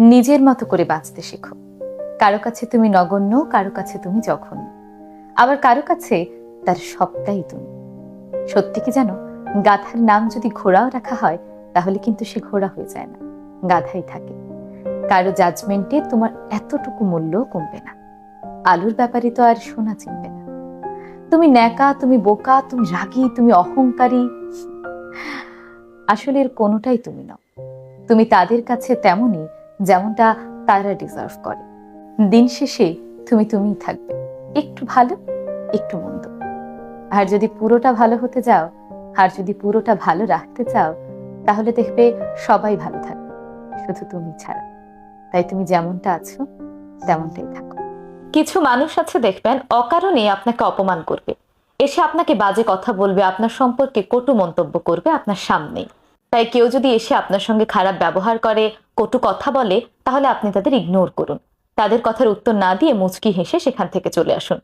নিজের মতো করে বাঁচতে শেখো। কারও কাছে তুমি নগণ্য, কারও কাছে তুমি জঘন্য। আবার কারও কাছে তার সবটাই তুমি। সত্যি কি জানো, গাধার নাম যদি ঘোড়াও রাখা হয়, তাহলে কিন্তু সে ঘোড়া হয়ে যায় না, গাধাই থাকে। কারও জাজমেন্টে তোমার এতটুকু মূল্য কমবে না। আলুর ব্যাপারে তো আর সোনা চিনবে না। তুমি ন্যাকা, তুমি বোকা, তুমি রাগী, তুমি অহংকারী। আসলে এর কোনোটাই তুমি নও। তুমি তাদের কাছে তেমনই যেমনটা তারা ডিজার্ভ করে। দিন শেষে তুমি তুমিই থাকবে, একটু ভালো, একটু মন্দ। আর যদি পুরোটা ভালো হতে যাও আর যদি পুরোটা ভালো রাখতে চাও, তাহলে দেখবে সবাই ভালো থাকবে, শুধু তুমি ছাড়া। তাই তুমি যেমনটা আছো, তেমনটাই থাকো। কিছু মানুষ আছে দেখবেন অকারণে আপনাকে অপমান করবে। এসে আপনাকে বাজে কথা বলবে, আপনার সম্পর্কে কটু মন্তব্য করবে আপনার সামনেই। তাই কেউ যদি এসে আপনার সঙ্গে খারাপ ব্যবহার করে কটু কথা বলে, তাহলে আপনি তাদের ইগনোর করুন। তাদের কথার উত্তর না দিয়ে মুচকি হেসে সেখান থেকে চলে আসুন।